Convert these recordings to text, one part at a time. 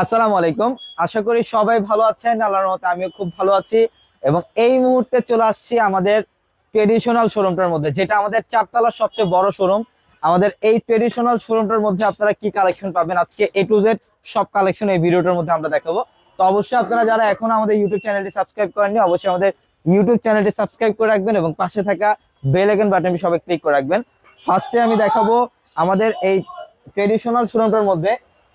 আসসালামু আলাইকুম। আশা করি সবাই ভালো আছেন, আল্লাহর মতে আমিও খুব ভালো আছি। এবং এই মুহূর্তে চলে আসছি আমাদের ট্রেডিশনাল শোরুমটার মধ্যে, যেটা আমাদের চারতলার সবচেয়ে বড় শোরুম আমাদের এই ট্রেডিশনাল শোরুমটার মধ্যে আপনারা কি কালেকশন পাবেন? আজকে এ টু জেড সব কালেকশন এই ভিডিওটার মধ্যে আমরা দেখাবো। তো অবশ্যই আপনারা যারা এখন আমাদের ইউটিউব চ্যানেলটি সাবস্ক্রাইব করেননি, অবশ্যই আমাদের ইউটিউব চ্যানেলটি সাবস্ক্রাইব করে রাখবেন এবং পাশে থাকা বেল আইকন বাটনটি সবাই ক্লিক করে রাখবেন। ফার্স্টে আমি দেখাবো আমাদের এই ট্রেডিশনাল শোরুমটার মধ্যে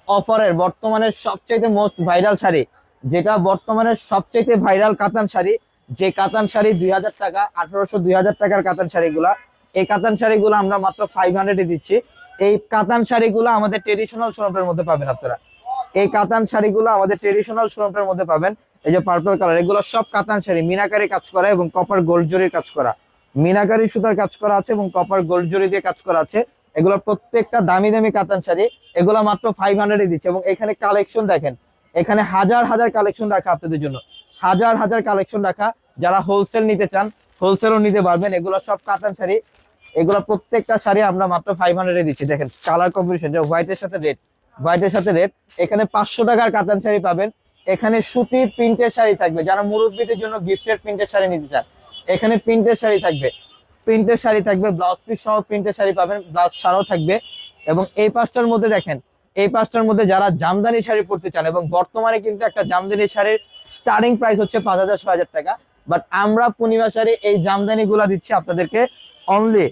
অফারের বর্তমানে সবচাইতে মোস্ট ভাইরাল শাড়ি, যেটা বর্তমানে সবচাইতে ভাইরাল কাতান শাড়ি, যে কাতান শাড়ি দুই হাজার টাকা, আঠারোশো দুই হাজার টাকার কাতান শাড়িগুলা। এই কাতান শাড়িগুলো আমরা মাত্র ফাইভ হান্ড্রেডে দিচ্ছি। এই কাতান শাড়িগুলো আমাদের ট্রেডিশনাল শোরুমটার মধ্যে পাবেন আপনারা। এই কাতান শাড়িগুলো আমাদের ট্রেডিশনাল শোরুমটার মধ্যে পাবেন। এই যে পার্পল কালার এগুলো সব কাতান শাড়ি, মিনাকারি কাজ করা এবং কপার গোল্ড জরির কাজ করা। মিনাকারি সুতার কাজ করা আছে এবং কপার গোল্ড জরি দিয়ে কাজ করা আছে। এগুলো প্রত্যেকটা দামি দামি কাতান শাড়ি, এগুলো মাত্র ফাইভ হান্ড্রেডে দিচ্ছে। এবং এখানে কালেকশন দেখেন, এখানে হাজার হাজার কালেকশন রাখা আপনাদের জন্য। হাজার হাজার কালেকশন রাখা। যারা হোলসেল নিতে চান হোলসেলও নিতে পারবেন। এগুলো সব কাতান শাড়ি। এগুলো প্রত্যেকটা শাড়ি আমরা মাত্র ফাইভ হান্ড্রেডে দিচ্ছি। দেখেন কালার কম্বিনেশন যে হোয়াইটের সাথে রেড হোয়াইটের সাথে রেড এখানে পাঁচশো টাকার কাতান শাড়ি পাবেন। এখানে সুতির প্রিন্টের শাড়ি থাকবে। যারা মুরব্বীদের জন্য গিফটের প্রিন্টের শাড়ি নিতে চান, এখানে প্রিন্টের শাড়ি থাকবে। প্রিন্টের শাড়ি থাকবে ব্লাউজ পিস সহ প্রিন্টের শাড়ি পাবেন ব্লাউজ ছাড়াও থাকবে। এবং এই পাঁচটার মধ্যে দেখেন, এই পাঁচটার মধ্যে যারা জামদানি শাড়ি পরতে চান, এবং বর্তমানে কিন্তু একটা জামদানি শাড়ির স্টার্টিং প্রাইস হচ্ছে পাঁচ হাজার, ছয় হাজার টাকা। বাট আমরা পূর্ণিমা শাড়ি এই জামদানি গুলা দিচ্ছি আপনাদেরকে অনলি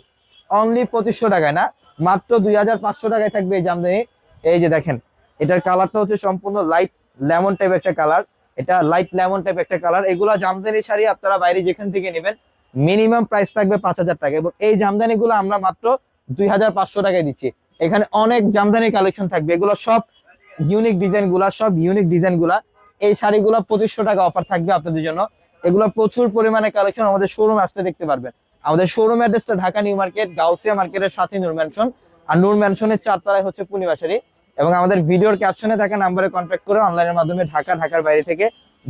অনলি পঁচিশশো টাকায় না, মাত্র দুই হাজার পাঁচশো টাকায় থাকবে এই জামদানি। এই যে দেখেন, এটার কালারটা হচ্ছে সম্পূর্ণ লাইট লেমন টাইপ একটা কালার এটা লাইট লেমন টাইপ একটা কালার এগুলা জামদানি শাড়ি আপনারা বাইরে যেখান থেকে নেবেন মিনিমাম প্রাইস থাকবে পাঁচ হাজার টাকা এবং এই জামদানি গুলো আমরা মাত্র দুই হাজার পাঁচশো টাকায় দিচ্ছি। এখানে অনেক জামদানি কালেকশন থাকবে। এগুলো সব ইউনিক ডিজাইনগুলা সব ইউনিক ডিজাইনগুলা এই শাড়িগুলো পঁচিশশো টাকা অফার থাকবে আপনাদের জন্য। এগুলো প্রচুর পরিমাণে কালেকশন আমাদের শোরুম আসতে দেখতে পারবেন। আমাদের শোরুম অ্যাড্রেসটা ঢাকা নিউ মার্কেট, গাউসিয়া মার্কেটের সাথে নূর ম্যানশন আর নূর ম্যানশনের চারতলায় হচ্ছে পূর্ণিমা শাড়ি। এবং আমাদের ভিডিওর ক্যাপশনে থাকা নাম্বারে কন্ট্যাক্ট করে অনলাইনের মাধ্যমে ঢাকা, ঢাকার বাইরে থেকে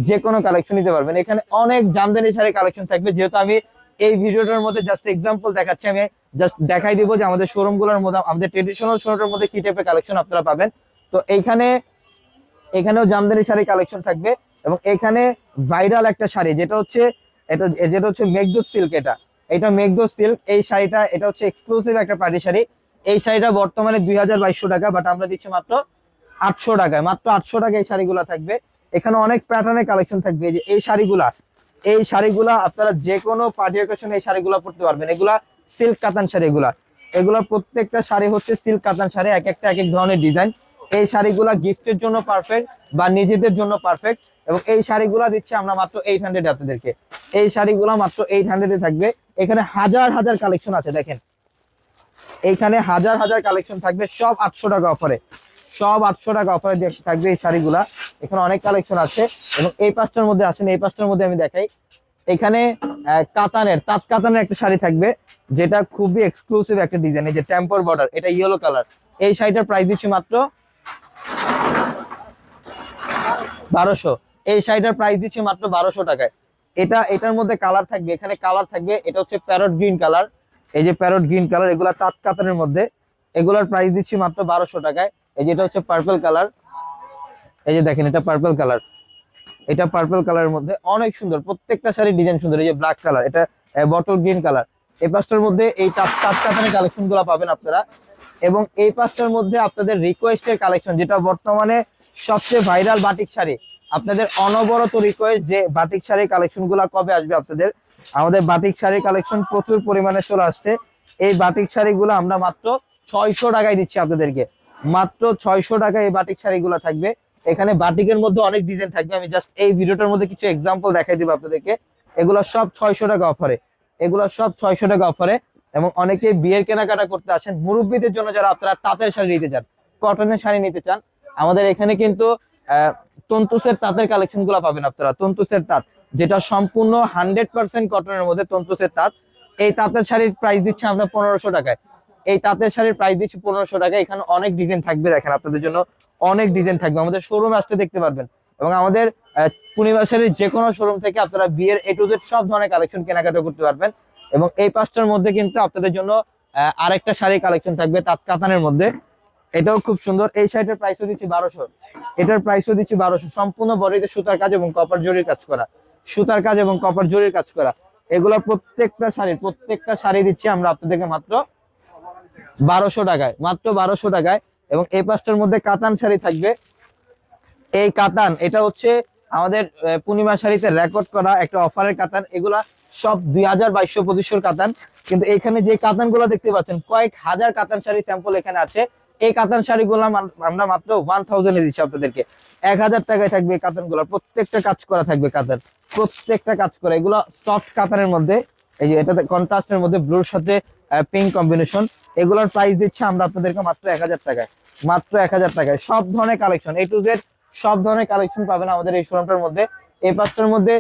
যে কোনো কালেকশন নিতে পারবেন। এখানে অনেক জামদানি শাড়ি কালেকশন থাকবে। যেহেতু আমি এই ভিডিওটার মধ্যে জাস্ট এক্সাম্পল দেখাচ্ছি, আমি জাস্ট দেখাই দিব যে আমাদের শোরুমগুলোর মধ্যে, আমাদের ট্রেডিশনাল শোরুমের মধ্যে কি টাইপের কালেকশন আপনারা পাবেন। তো এইখানে এখানেও জামদানি শাড়ি কালেকশন থাকবে এবং এখানে ভাইরাল একটা শাড়ি, যেটা হচ্ছে, এটা, যেটা হচ্ছে মেঘদূত সিল্ক এটা। এটা মেঘদূত সিল্ক এই শাড়িটা, এটা হচ্ছে এক্সক্লুসিভ একটা পার্টি শাড়ি। এই শাড়িটা বর্তমানে দুই টাকা বাট আমরা দিচ্ছি মাত্র আটশো টাকায়। মাত্র আটশো টাকা এই শাড়িগুলো থাকবে। এখানে অনেক প্যাটার্নের কালেকশন থাকবে। যে এই শাড়িগুলা এই শাড়িগুলা আপনারা যে কোনো পার্টি অকেশনে এই শাড়িগুলো পরতে পারবেন। এগুলা সিল্ক কাতান শাড়ি এগুলা। এগুলা প্রত্যেকটা শাড়ি হচ্ছে সিল্ক কাতান শাড়ি, এক একটা, এক এক ধরনের ডিজাইন এই শাড়িগুলা গিফটের জন্য পারফেক্ট বা নিজেদের জন্য পারফেক্ট এবং এই শাড়িগুলা দিচ্ছি আমরা মাত্র এইট হান্ড্রেড আপনাদেরকে। এই শাড়িগুলো মাত্র এইট হান্ড্রেডে থাকবে। এখানে হাজার হাজার কালেকশন আছে, দেখেন। এইখানে হাজার হাজার কালেকশন থাকবে। সব আটশো টাকা অফারে সব আটশো টাকা অফারে থাকবে এই শাড়িগুলা। এখানে অনেক কালেকশন আছে এবং এই পাঁচটার মধ্যে আসেন, এই পাঁচটার মধ্যে আমি দেখাই। এখানে কাতানের, তাঁত কাতানের একটা শাড়ি থাকবে, যেটা খুবই এক্সক্লুসিভ একটা ডিজাইন এই যে টেম্পর বর্ডার এটা ইয়েলো কালার এই শাড়িটার প্রাইস দিচ্ছি মাত্র বারোশো। এই শাড়িটার প্রাইস দিচ্ছি মাত্র বারোশো টাকায়। এটা, এটার মধ্যে কালার থাকবে, এখানে কালার থাকবে, এটা হচ্ছে প্যারট গ্রিন কালার এই যে প্যারট গ্রিন কালার এগুলা তাঁত কাতানের মধ্যে। এগুলার প্রাইস দিচ্ছি মাত্র বারোশো টাকায়। এই যেটা হচ্ছে পার্পল কালার এই যে দেখেন, এটা পার্পল কালার এটা পার্পল কালারের মধ্যে অনেক সুন্দর, প্রত্যেকটা শাড়ির ডিজাইন সুন্দর, এই যে ব্ল্যাক কালার এটা বটল গ্রিন কালার এই পাঁচটার মধ্যে এই কালেকশনগুলো পাবেন আপনারা। এবং এই পাঁচটার মধ্যে আপনাদের রিকোয়েস্টের কালেকশন যেটা বর্তমানে সবচেয়ে ভাইরাল বাটিক শাড়ি, আপনাদের অনবরত রিকোয়েস্ট যে বাটিক শাড়ির কালেকশনগুলা কবে আসবে আপনাদের, আমাদের বাটিক শাড়ির কালেকশন প্রচুর পরিমাণে চলে আসছে। এই বাটিক শাড়িগুলো আমরা মাত্র ছয়শো টাকায় দিচ্ছি আপনাদেরকে। মাত্র ছয়শো টাকায় এই বাটিক শাড়িগুলো থাকবে। এখানে বাটিকের মধ্যে অনেক ডিজাইন থাকবে। আমি জাস্ট এই ভিডিওটার মধ্যে কিছু এক্সাম্পল দেখাই দিব আপনাদেরকে। এগুলো সব ছয়শো টাকা অফারে এগুলো সব ছয়শো টাকা অফারে এবং অনেকে বিয়ের কেনাকাটা করতে আসেন। মুরব্বীদের জন্য যারা আপনারা তাঁতের শাড়ি নিতে চান কটনের শাড়ি নিতে চান, আমাদের এখানে কিন্তু তন্তুসের তাঁতের কালেকশনগুলো পাবেন আপনারা। তন্তুসের তাঁত, যেটা সম্পূর্ণ হান্ড্রেড পার্সেন্ট কটনের মধ্যে তন্তুসের তাঁত। এই তাঁতের শাড়ির প্রাইস দিচ্ছে আমরা পনেরোশো টাকায়। এই তাঁতের শাড়ির প্রাইস দিচ্ছি পনেরোশো টাকা এখানে অনেক ডিজাইন থাকবে দেখেন আপনাদের জন্য। অনেক ডিজাইন থাকবে। আমাদের শোরুমে আসতে দেখতে পারবেন। এবং আমাদের আহ, পূর্ণিমা শাড়ির যে কোনো শোরুম থেকে আপনারা বিয়ের এ টু জেড সব ধরনের কালেকশন কেনাকাটা করতে পারবেন। এবং এই পাঁচটার মধ্যে কিন্তু আপনাদের জন্য আরেকটা শাড়ির কালেকশন থাকবে তাঁত কাতানের মধ্যে। এটাও খুব সুন্দর। এই শাড়িটার প্রাইসও দিচ্ছি বারোশো। এটার প্রাইসও দিচ্ছি বারোশো। সম্পূর্ণ বডিতে সুতার কাজ এবং কপার জরির কাজ করা। সুতার কাজ এবং কপার জরির কাজ করা। এগুলো প্রত্যেকটা শাড়ির প্রত্যেকটা শাড়ি দিচ্ছি আমরা আপনাদেরকে মাত্র বারোশো টাকায়। মাত্র বারোশো টাকায়। এবং এই পাঁচটার মধ্যে কাতান শাড়ি থাকবে। এই কাতান, এটা হচ্ছে আমাদের পূর্ণিমা শাড়িতে রেকর্ড করা একটা অফারের কাতান। এগুলা সব দুই হাজার বাইশশো পঁচিশশোর কাতান। কিন্তু এখানে যে কাতানগুলো দেখতে পাচ্ছেন, কয়েক হাজার কাতান শাড়ি স্যাম্পল এখানে আছে। এই কাতান শাড়িগুলো আমরা মাত্র ওয়ান থাউজেন্ডে দিচ্ছি আপনাদেরকে। এক হাজার টাকায় থাকবে এই কাতানগুলো প্রত্যেকটা কাজ করা থাকবে কাতান। প্রত্যেকটা কাজ করা। এগুলো সফট কাতানের মধ্যে এই যে এটাতে কন্ট্রাস্টের মধ্যে ব্লুর সাথে পিঙ্ক কম্বিনেশন এগুলোর প্রাইস দিচ্ছি আমরা আপনাদেরকে মাত্র এক হাজার টাকায়। মাত্র এক হাজার টাকায়। সব ধরনের কালেকশন এ টু জেড সব ধরনের কালেকশন পাবেন আমাদের এই শোরুমটার মধ্যে। এই পাঁচটার মধ্যে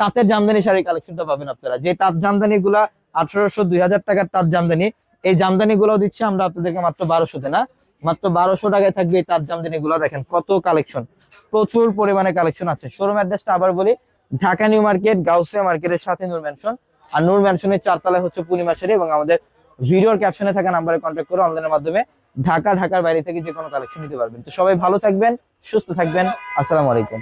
তাঁতের জামদানি শাড়ির কালেকশনটা পাবেন আপনারা। যে তাঁত জামদানি গুলা আঠারোশো, দুই হাজার টাকার তাঁত জামদানি, এই জামদানি গুলো দিচ্ছি আমরা আপনাদেরকে মাত্র বারোশোতে, না? মাত্র বারোশো টাকায় থাকবে এই তাঁত জামদানি গুলো দেখেন কত কালেকশন প্রচুর পরিমাণে কালেকশন আছে। শোরুম অ্যাড্রেসটা আবার বলি, ঢাকা নিউ মার্কেট, গাউসিয়া মার্কেটের সাথে নূর ম্যানশন আর নূর ম্যানশনের চারতলায় হচ্ছে পূর্ণিমা শাড়ি এবং আমাদের ভিডিওর ক্যাপশনে থাকা নাম্বারে কন্ট্যাক্ট করে অনলাইনের মাধ্যমে ঢাকা, ঢাকার বাইরে থেকে যে কোনো কালেকশন নিতে পারবেন। তো সবাই ভালো থাকবেন, সুস্থ থাকবেন। আসসালামু আলাইকুম।